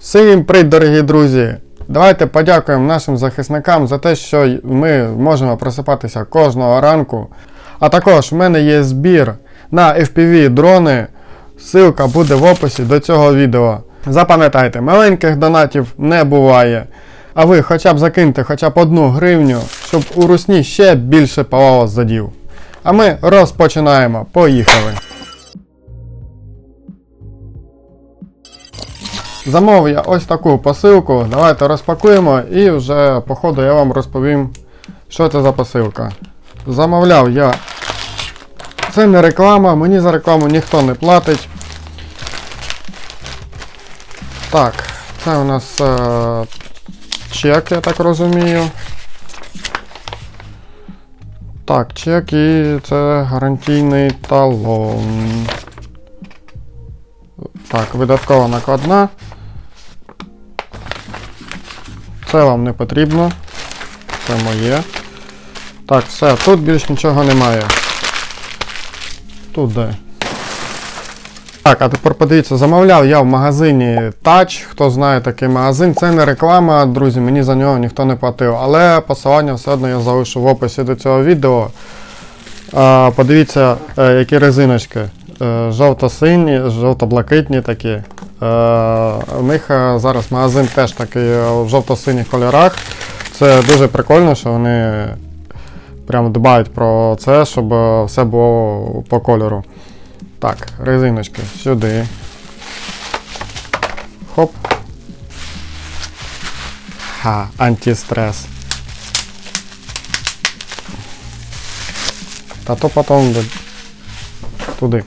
Всім привіт, дорогі друзі! Давайте подякуємо нашим захисникам за те, що ми можемо просипатися кожного ранку. А також в мене є збір на FPV дрони. Ссылка буде в описі до цього відео. Запам'ятайте, маленьких донатів не буває. А ви хоча б закиньте хоча б одну гривню, щоб у русні ще більше палало задів. А ми розпочинаємо. Поїхали! Замовив я ось таку посилку. Давайте розпакуємо і вже по ходу я вам розповім, що це за посилка. Замовляв я. Це не реклама, мені за рекламу ніхто не платить. Так, це у нас е, чек, я так розумію. Так, чек і це гарантійний талон. Так, видаткова накладна. Це вам не потрібно. Це моє. Так, все, тут більш нічого немає. Тут де. Так, а тепер подивіться, замовляв я в магазині Touch. Хто знає такий магазин, це не реклама, друзі, мені за нього ніхто не платив. Але посилання все одно я залишу в описі до цього відео. Подивіться, е, які резиночки. Е, жовто-сині, жовто-блакитні такі. Е, у них е, зараз магазин теж такий е, в жовто-синіх кольорах. Це дуже прикольно, що вони прям дбають про це, щоб е, все було по кольору. Так, резиночки сюди. Хоп. Ха, антистрес. Та то потім туди.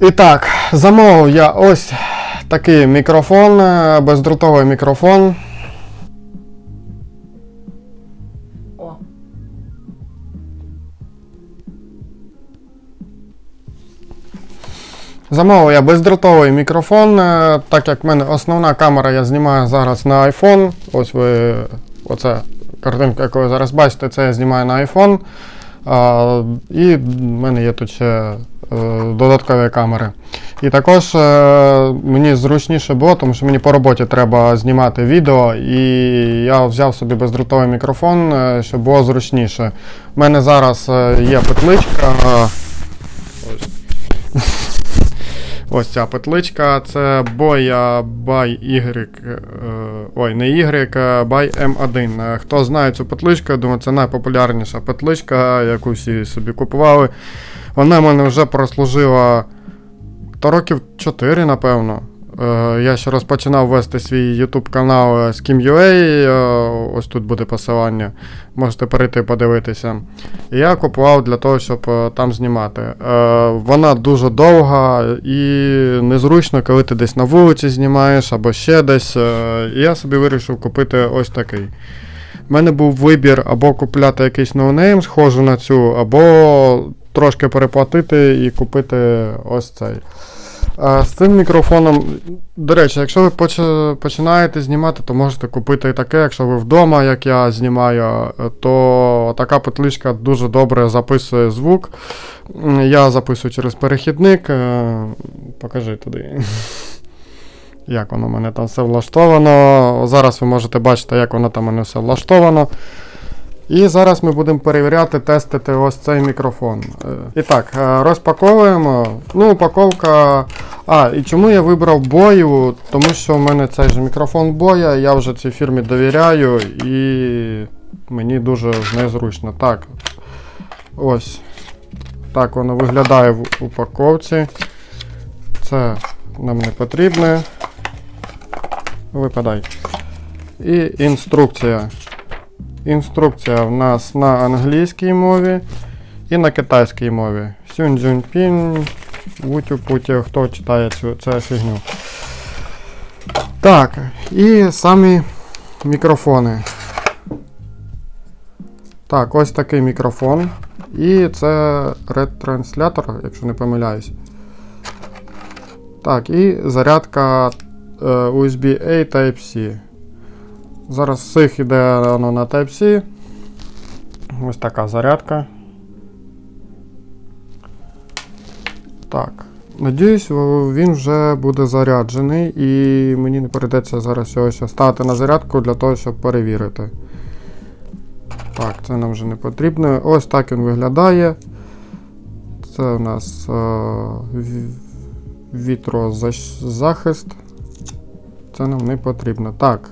І так, замовив я ось такий мікрофон, е, бездротовий мікрофон. О, Замовив я бездротовий мікрофон, е, так як в мене основна камера, я знімаю зараз на iPhone. Ось ви, оце картинка, яку ви зараз бачите, це я знімаю на iPhone. А, і в мене є тут ще додаткові камери. І також е, мені зручніше було, тому що мені по роботі треба знімати відео, і я взяв собі бездротовий мікрофон, е, щоб було зручніше. У мене зараз е, є петличка. е, Ось ця петличка, це Boya by Y. е, Ой, не Y, by M1. Е, Хто знає цю петличку, я думаю, це найпопулярніша петличка, яку всі собі купували. Вона в мене вже прослужила то років 4, напевно. Е, Я ще розпочинав вести свій YouTube канал е, Skim.ua, е, ось тут буде посилання. Можете перейти подивитися. І я купував для того, щоб там знімати. Вона дуже довга і незручно, коли ти десь на вулиці знімаєш або ще десь. Я собі вирішив купити ось такий. У мене був вибір або купляти якийсь ноунейм, схожу на цю, або трошки переплатити і купити ось цей. А з цим мікрофоном, до речі, якщо ви поч- починаєте знімати, то можете купити і таке. Якщо ви вдома, як я знімаю, то така петличка дуже добре записує звук. Я записую через перехідник. е, Покажи туди. Як воно в мене там все влаштовано. Зараз ви можете бачити, як воно там у мене все влаштовано. І зараз ми будемо перевіряти, тестити ось цей мікрофон. Е, І так, е, розпаковуємо. Ну, упаковка. А, і чому я вибрав бою? Тому що в мене цей же мікрофон боя, я вже цій фірмі довіряю і мені дуже незручно. Так. Ось. Так воно виглядає в упаковці. Це нам не потрібне. Випадай. І інструкція. Інструкція в нас на англійській мові і на китайській мові. Сюн дзюнь пін, вутю путю, хто читає цю, цю фігню. Так, і самі мікрофони. Так, ось такий мікрофон. І це ретранслятор, якщо не помиляюсь. Так, і зарядка е, USB-A Type-C. Зараз з цих іде воно на Type-C. Ось така зарядка. Так. Надіюсь, він вже буде заряджений і мені не прийдеться зараз його ще ставити на зарядку для того, щоб перевірити. Так, це нам вже не потрібно. Ось так він виглядає. Це у нас ві- вітрозахист. Це нам не потрібно. Так.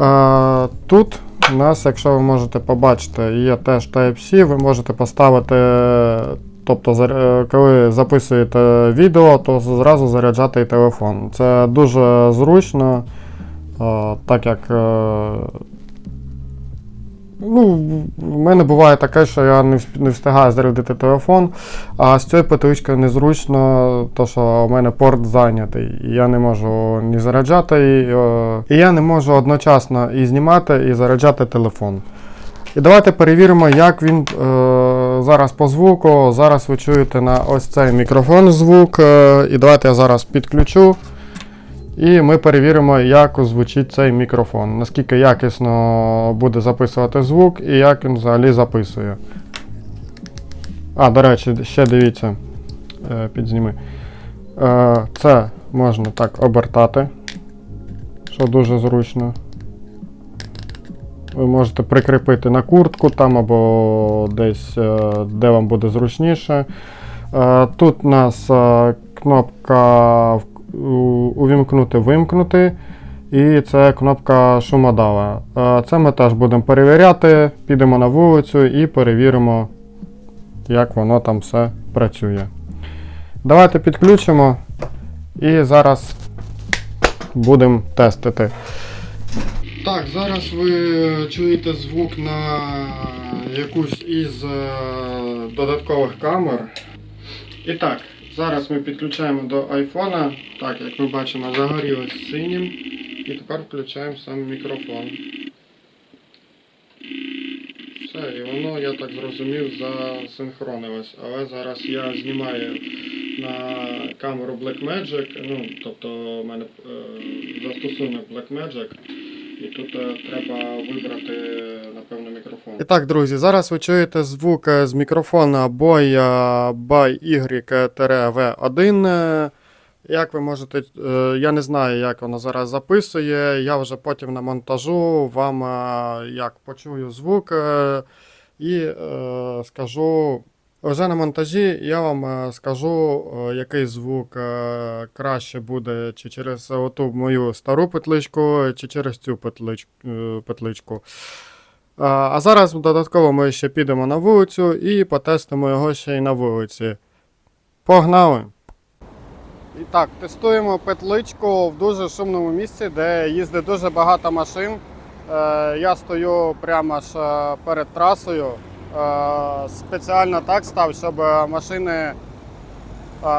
Е, тут у нас, якщо ви можете побачити, є теж Type-C, ви можете поставити, тобто, е, коли записуєте відео, то зразу заряджати і телефон. Це дуже зручно, е, так як. Ну, в мене буває таке, що я не встигаю зарядити телефон, а з цією петличкою незручно, то що у мене порт зайнятий. І я не можу ні заряджати, і, е, і я не можу одночасно і знімати, і заряджати телефон. І давайте перевіримо, як він е, зараз по звуку. Зараз ви чуєте на ось цей мікрофон звук. Е, і давайте я зараз підключу. І ми перевіримо, як звучить цей мікрофон, наскільки якісно буде записувати звук і як він взагалі записує. А, до речі, ще дивіться, е, підзніми. Е, це можна так обертати, що дуже зручно. Ви можете прикріпити на куртку там або десь, е, де вам буде зручніше. Тут у нас кнопка увімкнути вимкнути. І це кнопка шумодава. Це ми теж будемо перевіряти. Підемо на вулицю і перевіримо, як воно там все працює. Давайте підключимо і зараз будемо тестити. Так, зараз ви чуєте звук на якусь із е, додаткових камер. І так, зараз ми підключаємо до айфона. Так, як ми бачимо, загорілось синім. І тепер включаємо сам мікрофон. Все, і воно, я так зрозумів, засинхронилось. Але зараз я знімаю на камеру Blackmagic, ну, тобто у мене е, застосунок Blackmagic. І тут е, треба вибрати. І так, друзі, зараз ви чуєте звук е, з мікрофона Boya by Y-V1. Е, Як ви можете, е, я не знаю, як воно зараз записує. Я вже потім на монтажу вам е, як почую звук і скажу. Вже на монтажі я вам скажу, який звук краще буде, чи через оту мою стару петличку, чи через цю петличку. А, зараз додатково ми ще підемо на вулицю і потестимо його ще й на вулиці. Погнали! І так, тестуємо петличку в дуже шумному місці, де їздить дуже багато машин. Е, я стою прямо ж е, перед трасою. Е, спеціально так став, щоб машини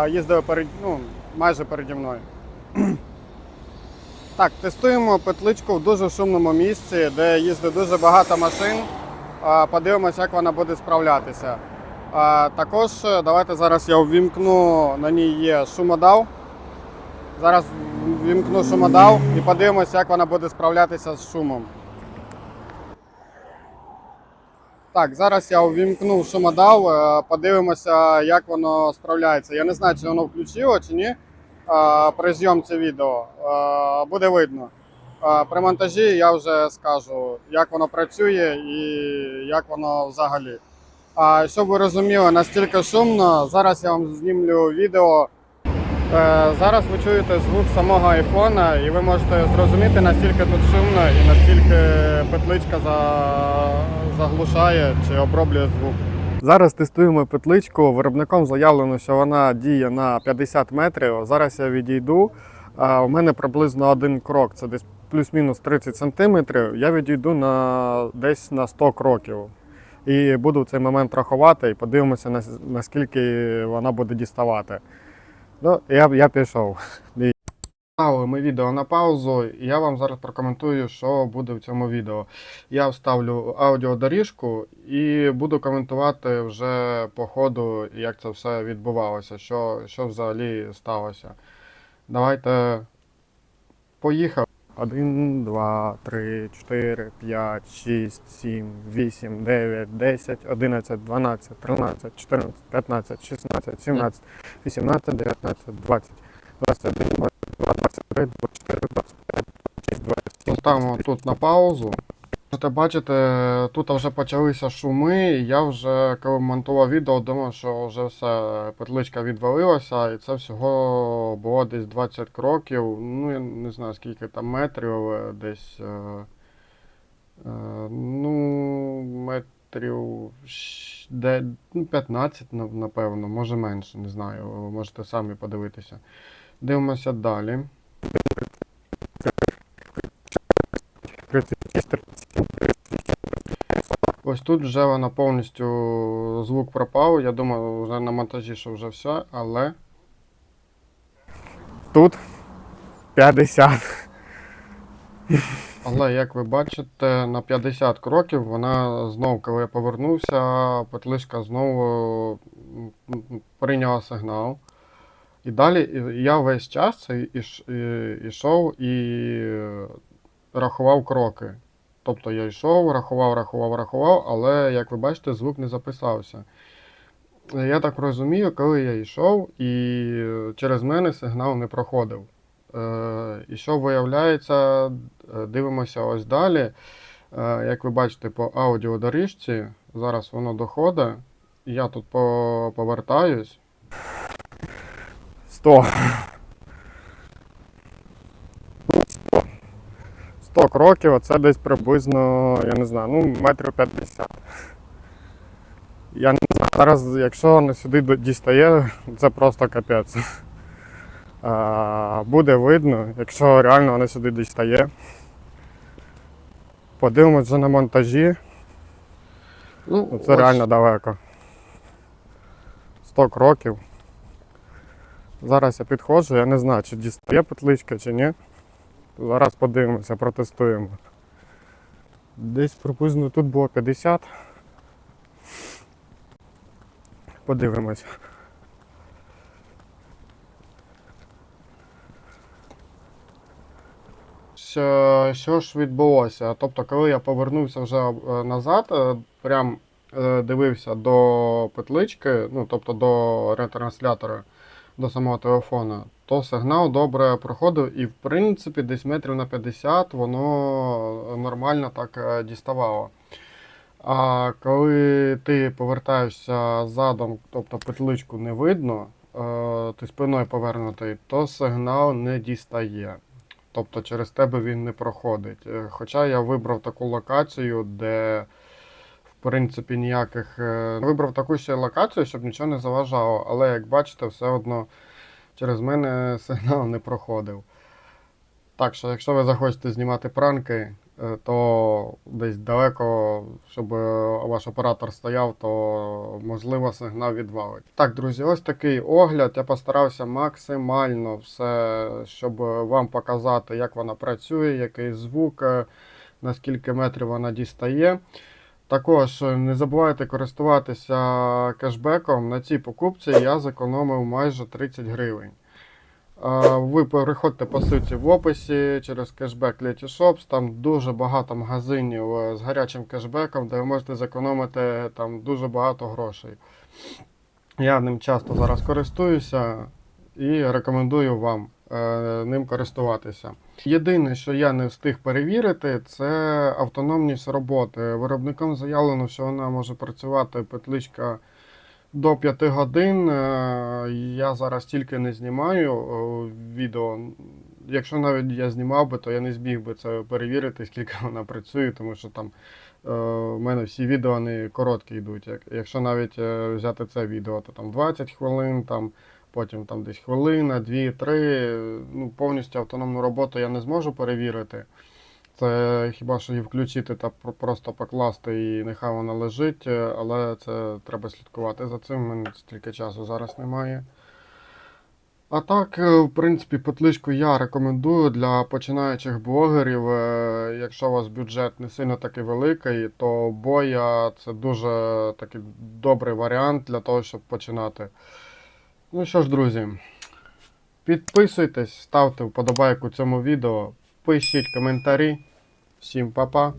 їздили перед, ну, майже переді мною. Так, тестуємо петличку в дуже шумному місці, де їздить дуже багато машин. Подивимося, як вона буде справлятися. Також е, давайте зараз я ввімкну, на ній є шумодав. Зараз ввімкну шумодав і подивимося, як вона буде справлятися з шумом. Так, зараз я увімкнув шумодав, е, подивимося, як воно справляється. Я не знаю, чи воно включило чи ні при зйомці відео. Буде видно. При монтажі я вже скажу, як воно працює і як воно взагалі. А щоб ви розуміли, настільки шумно, зараз я вам знімлю відео. Е, зараз ви чуєте звук самого айфона, і ви можете зрозуміти, настільки тут шумно і настільки петличка заглушає чи оброблює звук. Зараз тестуємо петличку. Виробником заявлено, що вона діє на 50 метрів. Зараз я відійду. У мене приблизно один крок, це десь плюс-мінус 30 сантиметрів. Я відійду на десь на 100 кроків. І буду в цей момент рахувати і подивимося, наскільки вона буде діставати. Ну, я, я пішов. Ставили ми відео на паузу, і я вам зараз прокоментую, що буде в цьому відео. Я вставлю аудіодоріжку і буду коментувати вже по ходу, як це все відбувалося, що, що взагалі сталося. Давайте поїхав. 1, 2, 3, 4, 5, 6, 7, 8, 9, 10, 11, 12, 13, 14, 15, 16, 17, 18, 19, 20, 21, 22, 23, 24, 25, 26, 27. Ставимо тут на паузу. Можете бачите, тут вже почалися шуми, і я вже коли монтував відео, думав, що вже все, петличка відвалилася, і це всього було десь 20 кроків, ну я не знаю скільки там метрів, десь. Е, е, ну, метрів щ- де, ну, 15, напевно, може менше, не знаю, можете самі подивитися. Дивимося далі. 36, Ось тут вже вона повністю звук пропав. Я думаю, вже на монтажі, що вже все, але. Тут 50. Але як ви бачите, на 50 кроків вона знову, коли я повернувся, петличка знову прийняла сигнал. І далі я весь час іш- і- рахував кроки. Тобто я йшов, рахував, рахував, рахував, але, як ви бачите, звук не записався. Я так розумію, коли я йшов, і через мене сигнал не проходив. Е, і що виявляється, дивимося ось далі. Е, як ви бачите, по аудіодоріжці, зараз воно доходить. Я тут повертаюсь. 100. 100. 100 кроків, це десь приблизно, я не знаю, ну, метрів 50. Я не знаю, зараз, якщо воно сюди дістає, це просто капець. А, буде видно, якщо реально воно сюди дістає. Подивимось вже на монтажі. Ну, це реально далеко. 100 кроків. Зараз я підходжу, я не знаю, чи дістає петличка, чи ні. Зараз подивимося, протестуємо. Десь приблизно тут було 50. Подивимось. Що, ж відбулося? Тобто, коли я повернувся вже е, назад, е, прям е, дивився до петлички, ну тобто до ретранслятора, до самого телефона, то сигнал добре проходив і в принципі десь метрів на 50 воно нормально так е, діставало. А коли ти повертаєшся задом, тобто петличку не видно, е, ти спиною повернутий, то сигнал не дістає. Тобто через тебе він не проходить. Е, Хоча я вибрав таку локацію, де принципі ніяких. е, Вибрав таку ще локацію, щоб нічого не заважало, але як бачите, все одно через мене сигнал не проходив. Так що, якщо ви захочете знімати пранки, е, то десь далеко, щоб е, ваш оператор стояв, то можливо сигнал відвалить. Так, друзі, ось такий огляд. Я постарався максимально все, щоб вам показати, як вона працює, який звук, наскільки метрів вона дістає. Також не забувайте користуватися кешбеком. На цій покупці я зекономив майже 30 гривень. Ви переходьте по суті в описі через кешбек Letyshops. Там дуже багато магазинів е, з гарячим кешбеком, де ви можете зекономити там дуже багато грошей. Я ним часто зараз користуюся і рекомендую вам е, ним користуватися. Єдине, що я не встиг перевірити, це автономність роботи. Виробником заявлено, що вона може працювати петличка до 5 годин. Е, Я зараз тільки не знімаю е, відео. Якщо навіть я знімав би, то я не зміг би це перевірити, скільки вона працює, тому що там е, в мене всі відео вони короткі йдуть. Якщо навіть взяти це відео, то там 20 хвилин, там, потім там десь хвилина, 2-3. Ну, повністю автономну роботу я не зможу перевірити. Це хіба що її включити та просто покласти і нехай вона лежить, е, але це треба слідкувати за цим. У мене стільки часу зараз немає. А так, е, в принципі, петличку я рекомендую для починаючих блогерів. Е, Якщо у вас бюджет не сильно такий великий, то боя це дуже такий добрий варіант для того, щоб починати. Ну що ж, друзі, підписуйтесь, ставте вподобайку цьому відео, пишіть коментарі. Всім па-па.